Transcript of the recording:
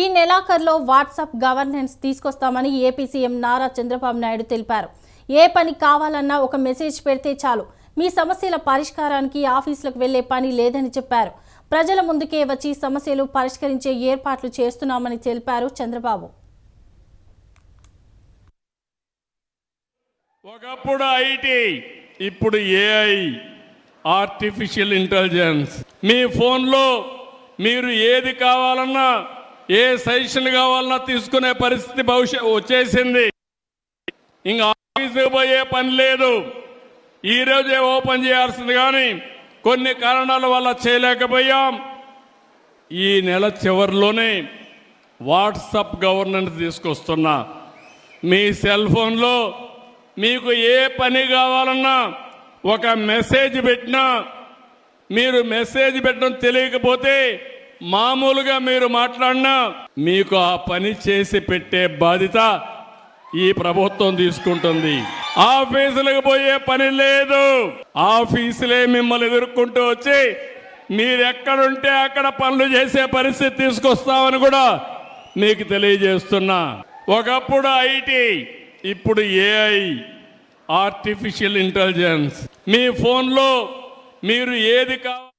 ఈ నెలాఖరులో WhatsApp governance తీసుకొస్తామని ఏపీ సీఎం నారా చంద్రబాబు నాయుడు తెలిపారు. ఏ పని కావాలన్నా ఒక మెసేజ్ పెడితే చాలు. మీ సమస్యల పరిష్కారానికి ఆఫీసులకు వెళ్ళే పని లేదని చెప్పారు. ప్రజల ముందుకే వచ్చి సమస్యలు పరిష్కరించే ఏర్పాట్లు చేస్తున్నామని తెలిపారు చంద్రబాబు. ఒకప్పుడు ఐటీ ఇప్పుడు ఏఐ ఆర్టిఫిషియల్ ఇంటెలిజెన్స్. మీ ఫోన్లో మీరు ఏది కావాలన్నా ఏ సజెషన్ కావాలన్నా తీసుకునే పరిస్థితి భవిష్యత్ వచ్చేసింది. ఇంకా ఆఫీసుకు పోయే పని లేదు. ఈ రోజే ఓపెన్ చేయాల్సింది కానీ కొన్ని కారణాల వల్ల చేయలేకపోయాం. ఈ నెల చివరిలోనే వాట్సాప్ గవర్నెన్స్ తీసుకొస్తున్నా. మీ సెల్ ఫోన్లో మీకు ఏ పని కావాలన్నా ఒక మెసేజ్ పెట్టినా. మీరు మెసేజ్ పెట్టడం తెలియకపోతే మామూలుగా మీరు మాట్లాడినా మీకు ఆ పని చేసి పెట్టే బాధ్యత ఈ ప్రభుత్వం తీసుకుంటుంది. ఆఫీసులకు పోయే పని లేదు. ఆఫీసులే మిమ్మల్ని ఎదుర్కొంటూ వచ్చి మీరు ఎక్కడుంటే అక్కడ పనులు చేసే పరిస్థితి తీసుకొస్తామని కూడా మీకు తెలియజేస్తున్నా. ఒకప్పుడు ఐటీ ఇప్పుడు ఏఐ ఆర్టిఫిషియల్ ఇంటెలిజెన్స్. మీ ఫోన్లో మీరు ఏది కావాలి